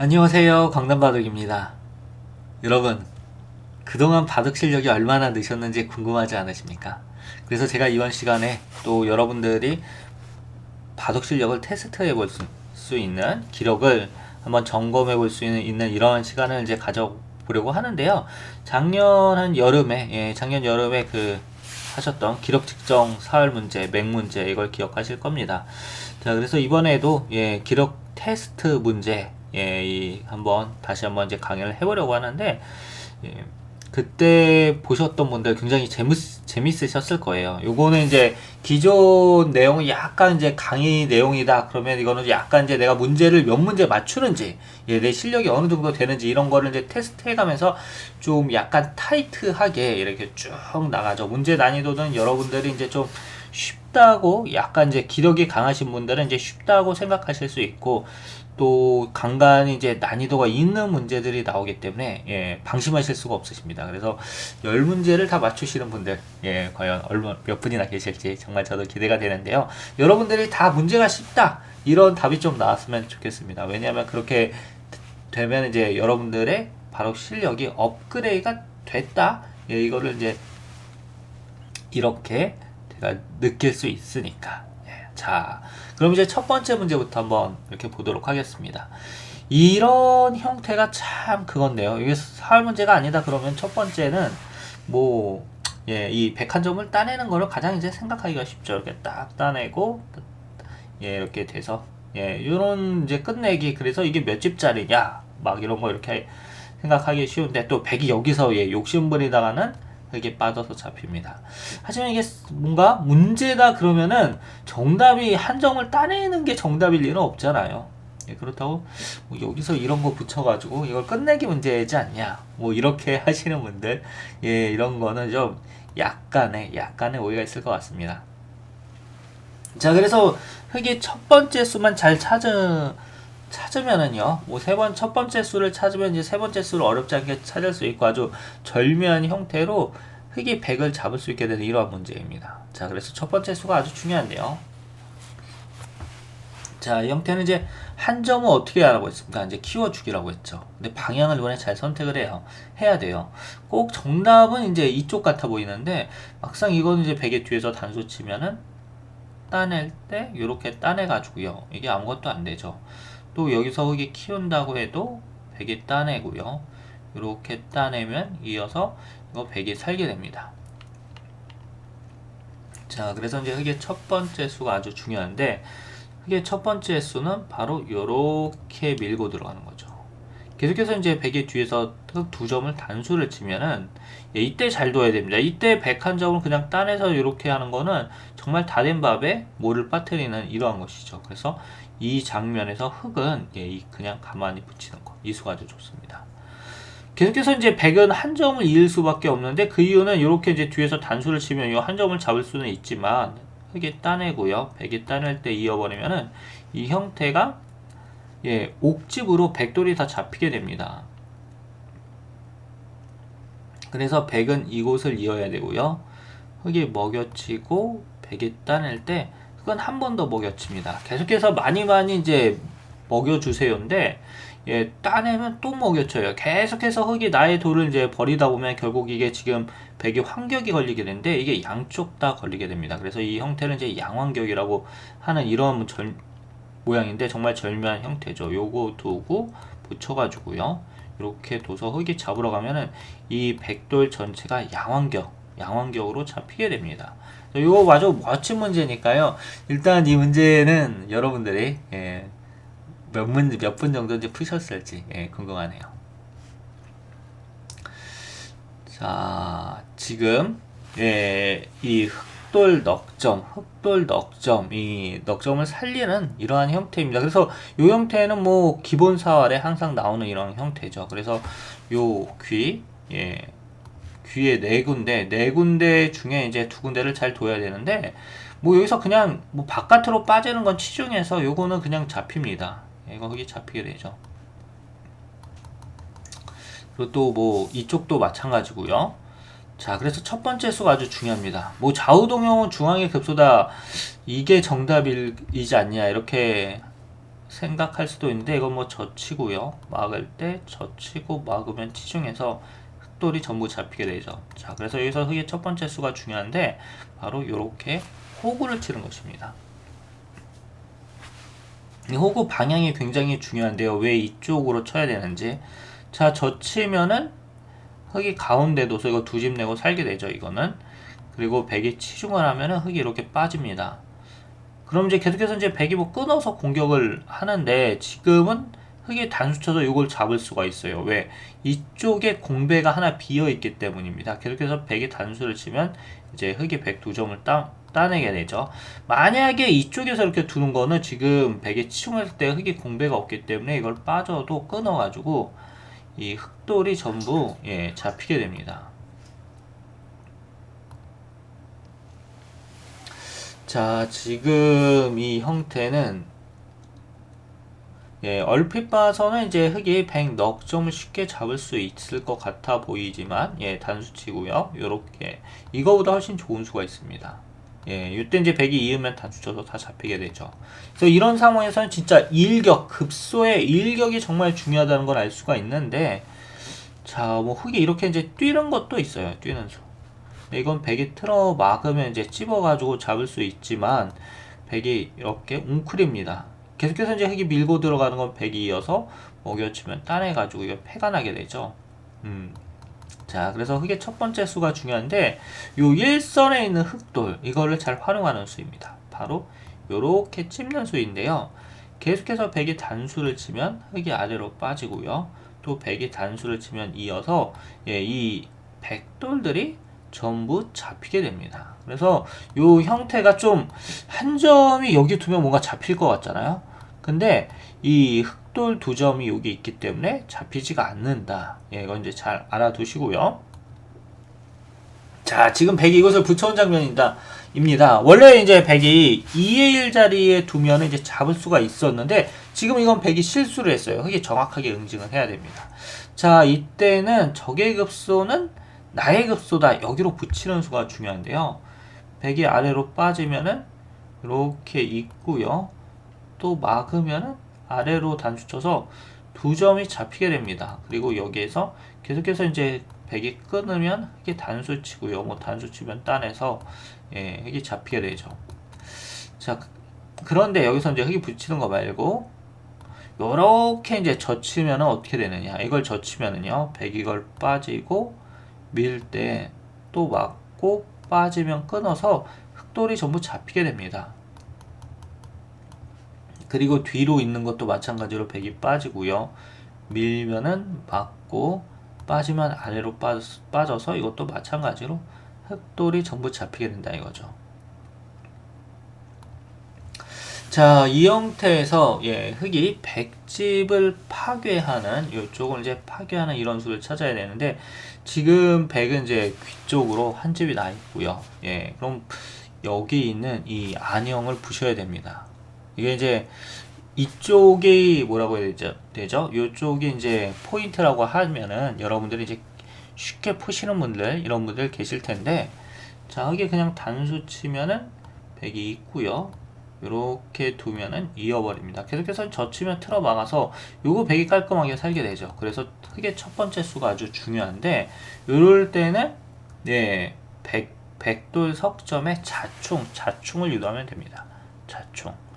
안녕하세요. 강남바둑입니다. 여러분, 그동안 바둑 실력이 얼마나 느셨는지 궁금하지 않으십니까? 그래서 제가 이번 시간에 또 여러분들이 바둑 실력을 테스트해 볼 수 있는 기록을 한번 점검해 볼 수 있는, 있는 이런 시간을 이제 가져보려고 하는데요. 작년 한 여름에, 예, 작년 여름에 그 하셨던 기록 측정 사흘 문제, 맹 문제 이걸 기억하실 겁니다. 자, 그래서 이번에도 예, 기록 테스트 문제 예, 이 한번 다시 한번 이제 강의를 해보려고 하는데 예, 그때 보셨던 분들 굉장히 재밌, 재밌으셨을 거예요. 요거는 이제 기존 내용이 약간 이제 강의 내용이다. 그러면 이거는 약간 이제 내가 문제를 몇 문제 맞추는지, 예, 내 실력이 어느 정도 되는지 이런 거를 이제 테스트 해가면서 좀 약간 타이트하게 이렇게 쭉 나가죠. 문제 난이도는 여러분들이 이제 좀 쉽다고 약간 이제 기력이 강하신 분들은 이제 쉽다고 생각하실 수 있고 또 간간히 이제 난이도가 있는 문제들이 나오기 때문에 예, 방심하실 수가 없으십니다. 그래서 열 문제를 다 맞추시는 분들 예, 과연 얼마 몇 분이나 계실지 정말 저도 기대가 되는데요. 여러분들이 다 문제가 쉽다 이런 답이 좀 나왔으면 좋겠습니다. 왜냐하면 그렇게 되면 이제 여러분들의 바로 실력이 업그레이드가 됐다. 예, 이거를 이제 이렇게 제가 느낄 수 있으니까. 예, 자, 그럼 이제 첫 번째 문제부터 한번 이렇게 보도록 하겠습니다. 이런 형태가 참 그건데요. 이게 사활 문제가 아니다 그러면 첫 번째는 뭐, 예, 이 101점을 따내는 거를 가장 이제 생각하기가 쉽죠. 이렇게 딱 따내고, 예, 이렇게 돼서, 예, 요런 이제 끝내기. 그래서 이게 몇 집짜리냐. 막 이런 거 이렇게 생각하기 쉬운데 또 100이 여기서 예, 욕심부리다가는 그게 빠져서 잡힙니다. 하지만 이게 뭔가 문제다 그러면은 정답이 한 점을 따내는 게 정답일 리는 없잖아요. 예, 그렇다고 뭐 여기서 이런 거 붙여가지고 이걸 끝내기 문제이지 않냐. 뭐 이렇게 하시는 분들, 예, 이런 거는 좀 약간의, 약간의 오해가 있을 것 같습니다. 자, 그래서 흙이 첫 번째 수만 잘 찾은, 찾으면은요, 뭐 세 번, 첫 번째 수를 찾으면 이제 세 번째 수를 어렵지 않게 찾을 수 있고 아주 절묘한 형태로 흙이 100을 잡을 수 있게 되는 이러한 문제입니다. 자, 그래서 첫 번째 수가 아주 중요한데요. 자, 이 형태는 이제 한 점은 어떻게 하라고 했습니까? 이제 키워주기라고 했죠. 근데 방향을 이번에 잘 선택을 해요. 해야 돼요. 꼭 정답은 이제 이쪽 같아 보이는데 막상 이거는 이제 100의 뒤에서 단수 치면은 따낼 때 이렇게 따내 가지고요. 이게 아무것도 안 되죠. 또 여기서 흙이 키운다고 해도 100이 따내고요. 이렇게 따내면 이어서 이거 100이 살게 됩니다. 자, 그래서 이제 흙의 첫 번째 수가 아주 중요한데 흙의 첫 번째 수는 바로 이렇게 밀고 들어가는 거죠. 계속해서 이제 100의 뒤에서 흙두 점을 단수를 치면은 예, 이때 잘 둬야 됩니다. 이때 101 점을 그냥 따내서 이렇게 하는 거는 정말 다 된 밥에 모를 빠뜨리는 이러한 것이죠. 그래서 이 장면에서 흙은 예, 이 그냥 가만히 붙이는 거. 이 수가 아주 좋습니다. 계속해서 이제 100은 한 점을 이을 수밖에 없는데 그 이유는 이렇게 이제 뒤에서 단수를 치면 이 한 점을 잡을 수는 있지만 흙이 따내고요. 100이 따낼 때 이어버리면은 이 형태가 예, 옥집으로 백돌이 다 잡히게 됩니다. 그래서 100은 이곳을 이어야 되고요. 흙이 먹여치고 100이 따낼 때 흙은 한 번 더 먹여칩니다. 계속해서 많이 많이 이제 먹여주세요인데 예, 따내면 또 먹여쳐요. 계속해서 흙이 나의 돌을 이제 버리다 보면 결국 이게 지금 백이 환격이 걸리게 되는데 이게 양쪽 다 걸리게 됩니다. 그래서 이 형태는 이제 양환격이라고 하는 이런 절, 모양인데 정말 절묘한 형태죠. 요거 두고 붙여가지고요. 이렇게 둬서 흙이 잡으러 가면은 이 백돌 전체가 양환격, 양환격으로 잡히게 됩니다. 이거 아주 멋진 문제니까요. 일단 이 문제는 여러분들이 예, 몇 문제 몇 분 정도 이제 푸셨을지 예, 궁금하네요. 자, 지금 예, 이 흑돌 넉점, 흑돌 넉점, 이 넉점을 살리는 이러한 형태입니다. 그래서 이 형태는 뭐 기본 사활에 항상 나오는 이런 형태죠. 그래서 요 귀, 예, 귀에 네 군데, 네 군데 중에 이제 두 군데를 잘 둬야 되는데, 뭐 여기서 그냥 뭐 바깥으로 빠지는 건 치중해서 요거는 그냥 잡힙니다. 예, 이거 흙이 잡히게 되죠. 그리고 또 뭐 이쪽도 마찬가지고요. 자, 그래서 첫 번째 수가 아주 중요합니다. 뭐 좌우동형은 중앙의 급소다 이게 정답이지 않냐 이렇게 생각할 수도 있는데 이건 뭐 젖히고요. 막을 때 젖히고 막으면 치중해서 흑돌이 전부 잡히게 되죠. 자, 그래서 여기서 흑의 첫 번째 수가 중요한데 바로 이렇게 호구를 치는 것입니다. 이 호구 방향이 굉장히 중요한데요. 왜 이쪽으로 쳐야 되는지. 자, 젖히면은 흑이 가운데 둬서 이거 두 집 내고 살게 되죠. 이거는. 그리고 백이 치중을 하면은 흑이 이렇게 빠집니다. 그럼 이제 계속해서 이제 백이 뭐 끊어서 공격을 하는데 지금은 흑이 단수 쳐서 이걸 잡을 수가 있어요. 왜? 이쪽에 공배가 하나 비어 있기 때문입니다. 계속해서 백이 단수를 치면 이제 흑이 백두 점을 따, 따내게 되죠. 만약에 이쪽에서 이렇게 두는 거는 지금 백이 치중할 때 흑이 공배가 없기 때문에 이걸 빠져도 끊어가지고 이 흑돌이 전부 예, 잡히게 됩니다. 자, 지금 이 형태는 예, 얼핏 봐서는 이제 흑이 100넉 점을 쉽게 잡을 수 있을 것 같아 보이지만 예, 단수치고요. 요렇게 이거보다 훨씬 좋은 수가 있습니다. 예, 이때 이제 100이 이으면 단수 쳐서 다 잡히게 되죠. 그래서 이런 상황에서는 진짜 일격, 급소의 일격이 정말 중요하다는 걸 알 수가 있는데 자, 뭐 흑이 이렇게 이제 뛰는 것도 있어요. 뛰는 수. 이건 백이 틀어 막으면 이제 찝어가지고 잡을 수 있지만 백이 이렇게 웅크립니다. 계속해서 이제 흑이 밀고 들어가는 건 백이 이어서 먹여치면 따내가지고 이거 패가 나게 되죠. 음. 자, 그래서 흑의 첫 번째 수가 중요한데 요 일선에 있는 흑돌 이거를 잘 활용하는 수입니다. 바로 요렇게 찝는 수인데요. 계속해서 백이 단수를 치면 흑이 아래로 빠지고요. 또 백이 단수를 치면 이어서 예, 이 백돌들이 전부 잡히게 됩니다. 그래서 요 형태가 좀 한 점이 여기 두면 뭔가 잡힐 것 같잖아요. 근데 이 흑돌 두 점이 여기 있기 때문에 잡히지가 않는다. 예, 이건 이제 잘 알아두시고요. 자, 지금 백이 이것을 붙여온 장면입니다. 입니다. 원래 이제 백이 2의 1 자리에 두면 이제 잡을 수가 있었는데 지금 이건 백이 실수를 했어요. 흑이 정확하게 응징을 해야 됩니다. 자, 이때는 적의 급소는 나의 급소다. 여기로 붙이는 수가 중요한데요. 백이 아래로 빠지면은 이렇게 있고요. 또 막으면은 아래로 단수 쳐서 두 점이 잡히게 됩니다. 그리고 여기에서 계속해서 이제 백이 끊으면 흑이 단수 치고요. 뭐 단수 치면 따내서 예, 흑이 잡히게 되죠. 자, 그런데 여기서 이제 흑이 붙이는 거 말고 요렇게 이제 젖히면은 어떻게 되느냐? 이걸 젖히면은요. 백 이 걸 빠지고 밀 때 또 막고 빠지면 끊어서 흑돌이 전부 잡히게 됩니다. 그리고 뒤로 있는 것도 마찬가지로 백이 빠지고요. 밀면은 막고 빠지면 아래로 빠져서 이것도 마찬가지로 흑돌이 전부 잡히게 된다 이거죠. 자, 이 형태에서 예, 흑이 백집을 파괴하는 이쪽을 이제 파괴하는 이런 수를 찾아야 되는데 지금 백은 이제 귀 쪽으로 한 집이 나 있고요. 예, 그럼 여기 있는 이 안형을 부셔야 됩니다. 이게 이제 이쪽이 뭐라고 해야 되죠? 되죠? 이쪽이 이제 포인트라고 하면은 여러분들이 이제 쉽게 푸시는 분들 이런 분들 계실 텐데 자, 이게 그냥 단수 치면은 백이 있고요. 이렇게 두면은 이어버립니다. 계속해서 젖히면 틀어 막아서 요거 백이 깔끔하게 살게 되죠. 그래서 흑의 첫 번째 수가 아주 중요한데 요럴 때는 네, 백, 백돌 석점에 자충, 자충을 유도하면 됩니다. 자충.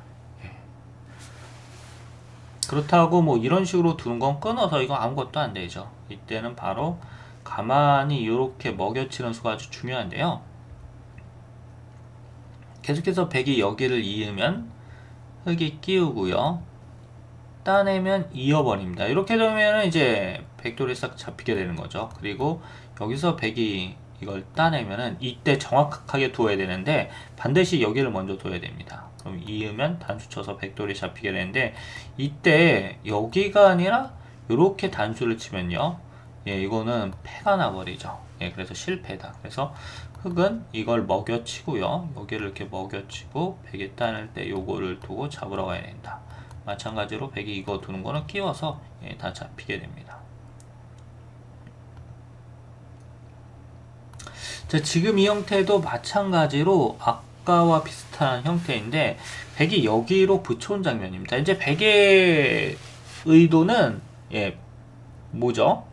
예. 그렇다고 뭐 이런 식으로 두는 건 끊어서 이거 아무것도 안 되죠. 이때는 바로 가만히 이렇게 먹여치는 수가 아주 중요한데요. 계속해서 백이 여기를 이으면 흑이 끼우고요. 따내면 이어버립니다. 이렇게 되면 이제 백돌이 싹 잡히게 되는 거죠. 그리고 여기서 백이 이걸 따내면은 이때 정확하게 두어야 되는데 반드시 여기를 먼저 둬야 됩니다. 그럼 이으면 단수 쳐서 백돌이 잡히게 되는데 이때 여기가 아니라 이렇게 단수를 치면요. 예, 이거는 패가 나버리죠. 예, 그래서 실패다. 그래서 흑은 이걸 먹여치고요. 여기를 이렇게 먹여치고 백이 따낼 때 요거를 두고 잡으러 가야 된다. 마찬가지로 백이 이거 두는 거는 끼워서 예, 다 잡히게 됩니다. 자, 지금 이 형태도 마찬가지로 아까와 비슷한 형태인데 백이 여기로 붙여온 장면입니다. 이제 백의 의도는 예 뭐죠?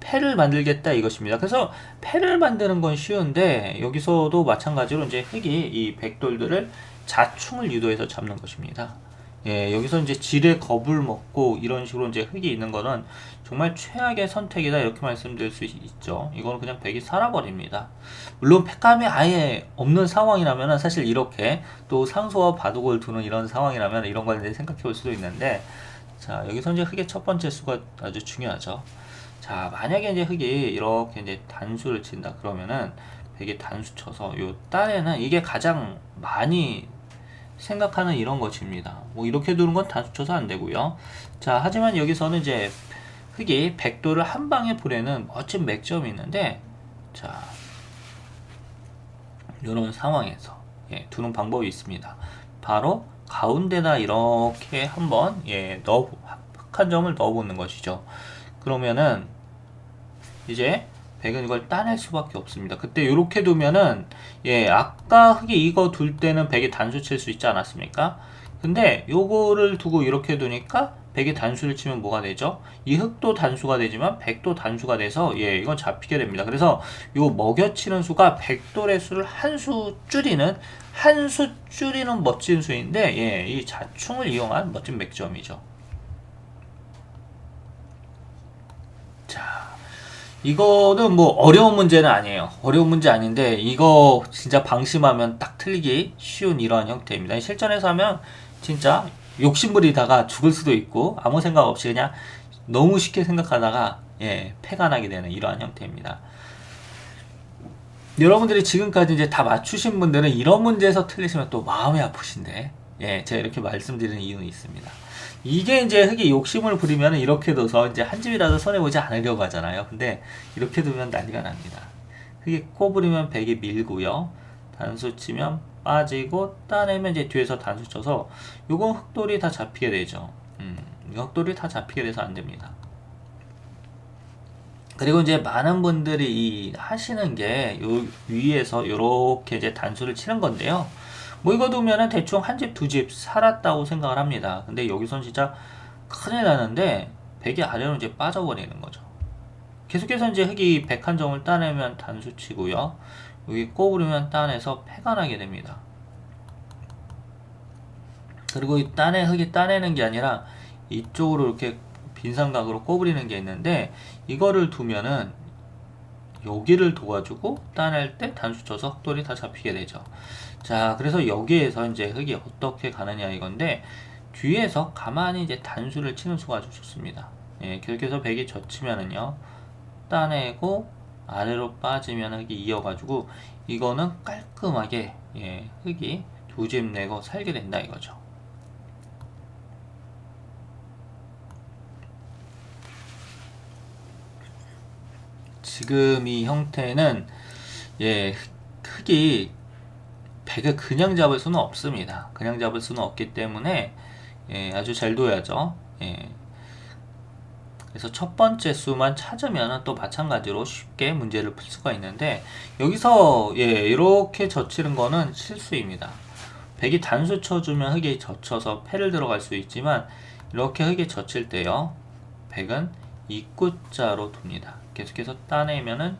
패를 만들겠다 이것입니다. 그래서 패를 만드는 건 쉬운데 여기서도 마찬가지로 이제 흑이 이 백돌들을 자충을 유도해서 잡는 것입니다. 예, 여기서 이제 질의 겁을 먹고 이런 식으로 이제 흑이 있는 거는 정말 최악의 선택이다 이렇게 말씀드릴 수 있죠. 이거는 그냥 백이 살아버립니다. 물론 팩감이 아예 없는 상황이라면 사실 이렇게 또 상소와 바둑을 두는 이런 상황이라면 이런 걸 이제 생각해 볼 수도 있는데 자 여기서 이제 흑의 첫 번째 수가 아주 중요하죠. 자 만약에 이제 흑이 이렇게 이제 단수를 친다 그러면은 백이 단수 쳐서 요 딸에는 이게 가장 많이 생각하는 이런 것입니다. 뭐 이렇게 두는 건 단수 쳐서 안 되고요. 자 하지만 여기서는 이제 흑이 백도를 한 방에 보내는 멋진 맥점이 있는데 자 이런 상황에서 예, 두는 방법이 있습니다. 바로 가운데다 이렇게 한번 예, 넣어 한 점을 넣어보는 것이죠. 그러면은 이제 백은 이걸 따낼 수밖에 없습니다. 그때 이렇게 두면은 예 아까 흑이 이거 둘 때는 백이 단수 칠 수 있지 않았습니까? 근데 요거를 두고 이렇게 두니까 백이 단수를 치면 뭐가 되죠? 이 흑도 단수가 되지만 백도 단수가 돼서 예 이건 잡히게 됩니다. 그래서 요 먹여치는 수가 백돌의 수를 한 수 줄이는 한 수 줄이는 멋진 수인데 예 이 자충을 이용한 멋진 맥점이죠. 자 이거는 뭐 어려운 문제는 아니에요. 어려운 문제 아닌데 이거 진짜 방심하면 딱 틀리기 쉬운 이러한 형태입니다. 실전에서 하면 진짜 욕심부리다가 죽을 수도 있고 아무 생각 없이 그냥 너무 쉽게 생각하다가 예 패가 나게 되는 이러한 형태입니다. 여러분들이 지금까지 이제 다 맞추신 분들은 이런 문제에서 틀리시면 또 마음이 아프신데 예 제가 이렇게 말씀드리는 이유는 있습니다. 이게 이제 흙이 욕심을 부리면 이렇게 둬서 이제 한 집이라도 손해보지 않으려고 하잖아요. 근데 이렇게 두면 난리가 납니다. 흙이 꼬부리면 백이 밀고요. 단수 치면 빠지고 따내면 이제 뒤에서 단수 쳐서 요건 흑돌이 다 잡히게 되죠. 음, 흑돌이 다 잡히게 돼서 안 됩니다. 그리고 이제 많은 분들이 이 하시는 게 요 위에서 요렇게 이제 단수를 치는 건데요. 뭐 이거 두면은 대충 한 집, 두 집 살았다고 생각을 합니다. 근데 여기선 진짜 큰일 나는데 백이 아래로 이제 빠져버리는 거죠. 계속해서 이제 흑이 백한 점을 따내면 단수 치고요. 여기 꼬부리면 따내서 패가 나게 됩니다. 그리고 이 따내 흑이 따내는 게 아니라 이쪽으로 이렇게 빈삼각으로 꼬부리는 게 있는데 이거를 두면은 여기를 도와주고 따낼 때 단수 쳐서 흑돌이 다 잡히게 되죠. 자, 그래서 여기에서 이제 흑이 어떻게 가느냐 이건데 뒤에서 가만히 이제 단수를 치는 수가 아주 좋습니다. 예, 계속해서 백이 젖히면은요 따내고 아래로 빠지면 흑이 이어가지고 이거는 깔끔하게 예, 흑이 두 집 내고 살게 된다 이거죠. 지금 이 형태는 예 흑이 백을 그냥 잡을 수는 없습니다. 그냥 잡을 수는 없기 때문에 예, 아주 잘 둬야죠. 예. 그래서 첫 번째 수만 찾으면 또 마찬가지로 쉽게 문제를 풀 수가 있는데 여기서 예, 이렇게 젖히는 거는 실수입니다. 백이 단수 쳐주면 흑이 젖혀서 패를 들어갈 수 있지만 이렇게 흑이 젖힐 때요. 백은 입구자로 둡니다. 계속해서 따내면은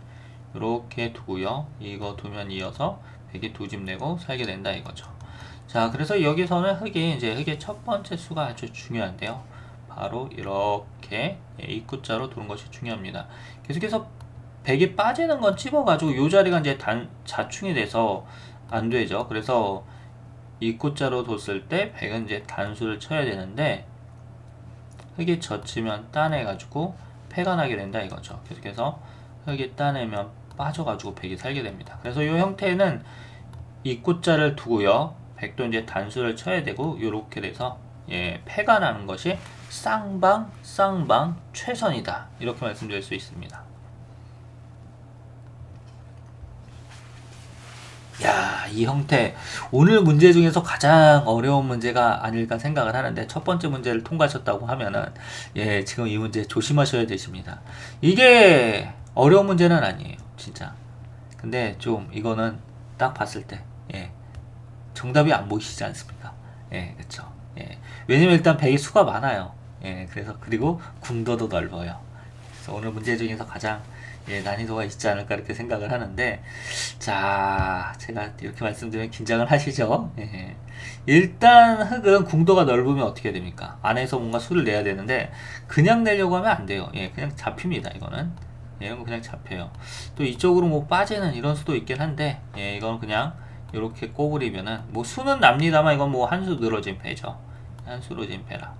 이렇게 두고요. 이거 두면 이어서 백이 두 집 내고 살게 된다 이거죠. 자, 그래서 여기서는 흑이 이제 흑의 첫 번째 수가 아주 중요한데요. 바로 이렇게 입구자로 두는 것이 중요합니다. 계속해서 백이 빠지는 건 찝어가지고 이 자리가 이제 단 자충이 돼서 안 되죠. 그래서 입구자로 뒀을 때 백은 이제 단수를 쳐야 되는데 흑이 젖히면 따내가지고 패가 나게 된다 이거죠. 계속해서 흑이 따내면 빠져가지고 백이 살게 됩니다. 그래서 이 형태는 입구자를 두고요. 백도 이제 단수를 쳐야 되고 이렇게 돼서 예, 패가 나는 것이 쌍방 쌍방 최선이다 이렇게 말씀드릴 수 있습니다. 야, 이 형태 오늘 문제 중에서 가장 어려운 문제가 아닐까 생각을 하는데 첫 번째 문제를 통과하셨다고 하면은 예, 지금 이 문제 조심하셔야 되십니다. 이게 어려운 문제는 아니에요, 진짜. 근데 좀 이거는 딱 봤을 때 예. 정답이 안 보이시지 않습니까? 예, 그렇죠. 예. 왜냐면 일단 백의 수가 많아요. 예, 그래서 그리고 궁도도 넓어요. 그래서 오늘 문제 중에서 가장 예, 난이도가 있지 않을까 이렇게 생각을 하는데 자 제가 이렇게 말씀드리면 긴장을 하시죠? 예. 일단 흙은 궁도가 넓으면 어떻게 됩니까? 안에서 뭔가 수를 내야 되는데 그냥 내려고 하면 안 돼요. 예, 그냥 잡힙니다 이거는. 예, 이런 거 그냥 잡혀요. 또 이쪽으로 뭐 빠지는 이런 수도 있긴 한데 예, 이건 그냥 이렇게 꼬부리면은 뭐 수는 납니다만 이건 뭐 한 수 늘어진 배죠. 한수 늘어진 배라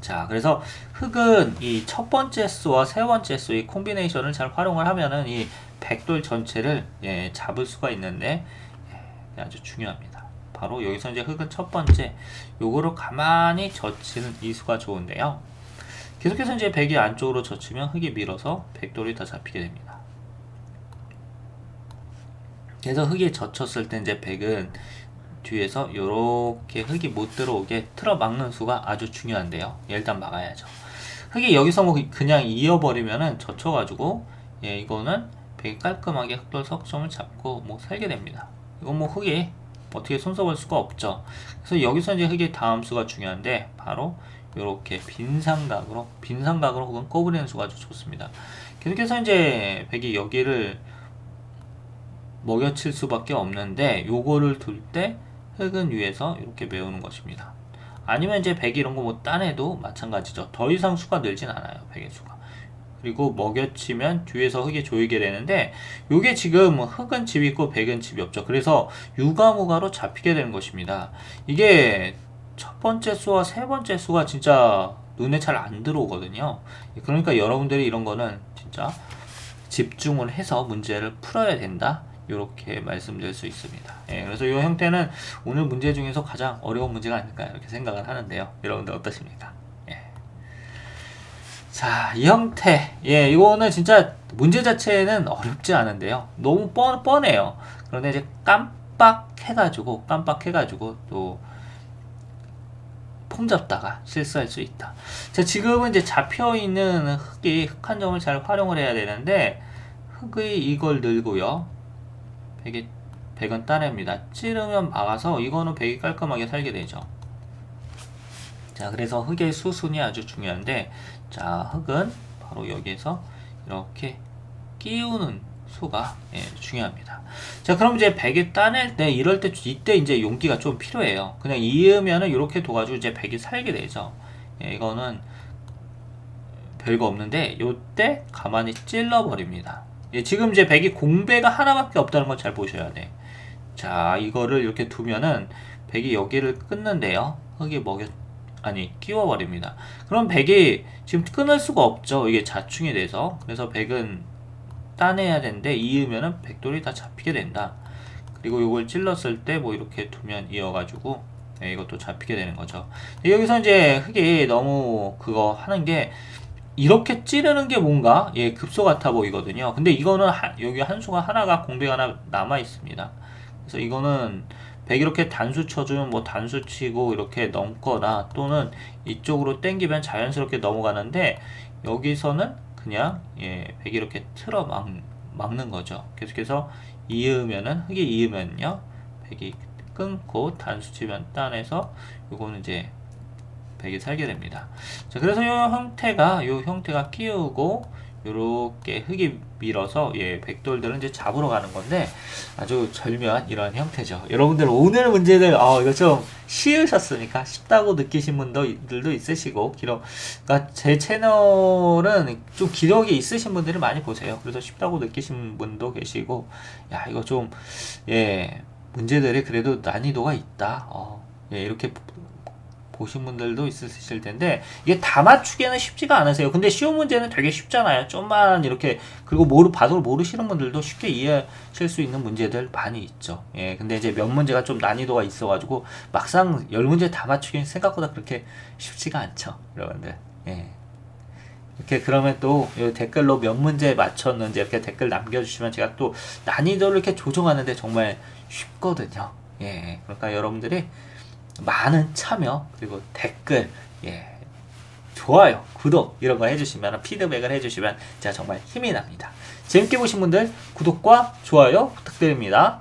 자, 그래서 흙은 이 첫 번째 수와 세 번째 수의 콤비네이션을 잘 활용을 하면은 이 백돌 전체를 예, 잡을 수가 있는데 예, 아주 중요합니다. 바로 여기서 이제 흙은 첫 번째 요거를 가만히 젖히는 이 수가 좋은데요. 계속해서 이제 백이 안쪽으로 젖히면 흙이 밀어서 백돌이 다 잡히게 됩니다. 그래서 흙이 젖혔을 때 이제 백은 뒤에서 이렇게 흙이 못 들어오게 틀어 막는 수가 아주 중요한데요. 예, 일단 막아야죠. 흙이 여기서 뭐 그냥 이어버리면은 젖혀가지고 예, 이거는 되게 깔끔하게 흙돌 석점을 잡고 뭐 살게 됩니다. 이건 뭐 흙이 어떻게 손써볼 수가 없죠. 그래서 여기서 이제 흙의 다음 수가 중요한데 바로 이렇게 빈삼각으로 빈삼각으로 혹은 꼬부리는 수가 아주 좋습니다. 계속해서 이제 백이 여기를 먹여칠 수밖에 없는데 요거를 둘 때 흙은 위에서 이렇게 메우는 것입니다. 아니면 이제 100 이런 거 뭐 따내도 마찬가지죠. 더 이상 수가 늘진 않아요. 100의 수가. 그리고 먹여치면 뒤에서 흙이 조이게 되는데 요게 지금 흙은 집이 있고 100은 집이 없죠. 그래서 유가무가로 잡히게 되는 것입니다. 이게 첫 번째 수와 세 번째 수가 진짜 눈에 잘 안 들어오거든요. 그러니까 여러분들이 이런 거는 진짜 집중을 해서 문제를 풀어야 된다. 이렇게 말씀드릴 수 있습니다. 예, 그래서 이 형태는 오늘 문제 중에서 가장 어려운 문제가 아닐까 이렇게 생각을 하는데요. 여러분들 어떠십니까? 예. 자, 이 형태. 예, 이거는 진짜 문제 자체는 어렵지 않은데요. 너무 뻔, 뻔해요. 그런데 이제 깜빡 해가지고, 깜빡 해가지고 또 폼 잡다가 실수할 수 있다. 자, 지금은 이제 잡혀있는 흙이 흙 한 점을 잘 활용을 해야 되는데, 흙의 이걸 늘고요. 100이 100은 따냅니다. 찌르면 막아서 이거는 100이 깔끔하게 살게 되죠. 자, 그래서 흙의 수순이 아주 중요한데 자, 흙은 바로 여기에서 이렇게 끼우는 수가 예, 중요합니다. 자, 그럼 이제 100이 따낼 때 이럴 때 이때 이제 용기가 좀 필요해요. 그냥 이으면은 이렇게 둬가지고 이제 100이 살게 되죠. 예, 이거는 별거 없는데 요때 가만히 찔러 버립니다. 예, 지금 이제 백이 공배가 하나밖에 없다는 걸잘 보셔야 돼. 자, 이거를 이렇게 두면은 백이 여기를 끊는데요. 흙이 먹여 아니 끼워 버립니다. 그럼 백이 지금 끊을 수가 없죠. 이게 자충이 돼서 그래서 백은 따내야 되는데 이으면은 백돌이 다 잡히게 된다. 그리고 이걸 찔렀을 때 뭐 이렇게 두면 이어가지고 네, 이것도 잡히게 되는 거죠. 여기서 이제 흙이 너무 그거 하는 게 이렇게 찌르는 게 뭔가 예 급소 같아 보이거든요. 근데 이거는 하, 여기 한 수가 하나가 공백 하나 남아 있습니다. 그래서 이거는 100 이렇게 단수 쳐주면 뭐 단수 치고 이렇게 넘거나 또는 이쪽으로 당기면 자연스럽게 넘어가는데 여기서는 그냥 예, 100 이렇게 틀어 막, 막는 거죠. 계속해서 이으면은 흙이 이으면요 100이 끊고 단수 치면 따내서 요거는 이제 백이 살게 됩니다. 자, 그래서 이 형태가 이 형태가 끼우고 이렇게 흙이 밀어서 예, 백돌들은 이제 잡으러 가는 건데 아주 절묘한 이런 형태죠. 여러분들 오늘 문제들 어, 이거 좀 쉬우셨으니까 쉽다고 느끼신 분들도 있으시고 기록 그러니까 제 채널은 좀 기록이 있으신 분들이 많이 보세요. 그래서 쉽다고 느끼신 분도 계시고 야 이거 좀 예 문제들이 그래도 난이도가 있다. 어, 예, 이렇게 보신 분들도 있으실 텐데 이게 다 맞추기는 쉽지가 않으세요. 근데 쉬운 문제는 되게 쉽잖아요. 좀만 이렇게 그리고 모르 바로 모르시는 분들도 쉽게 이해하실 수 있는 문제들 많이 있죠. 예, 근데 이제 몇 문제가 좀 난이도가 있어가지고 막상 열 문제 다 맞추기는 생각보다 그렇게 쉽지가 않죠, 여러분들. 예. 이렇게 그러면 또 댓글로 몇 문제 맞췄는지 이렇게 댓글 남겨주시면 제가 또 난이도를 이렇게 조정하는데 정말 쉽거든요. 예, 그러니까 여러분들이 많은 참여 그리고 댓글 예 좋아요, 구독 이런 거 해주시면 피드백을 해주시면 제가 정말 힘이 납니다. 재밌게 보신 분들 구독과 좋아요 부탁드립니다.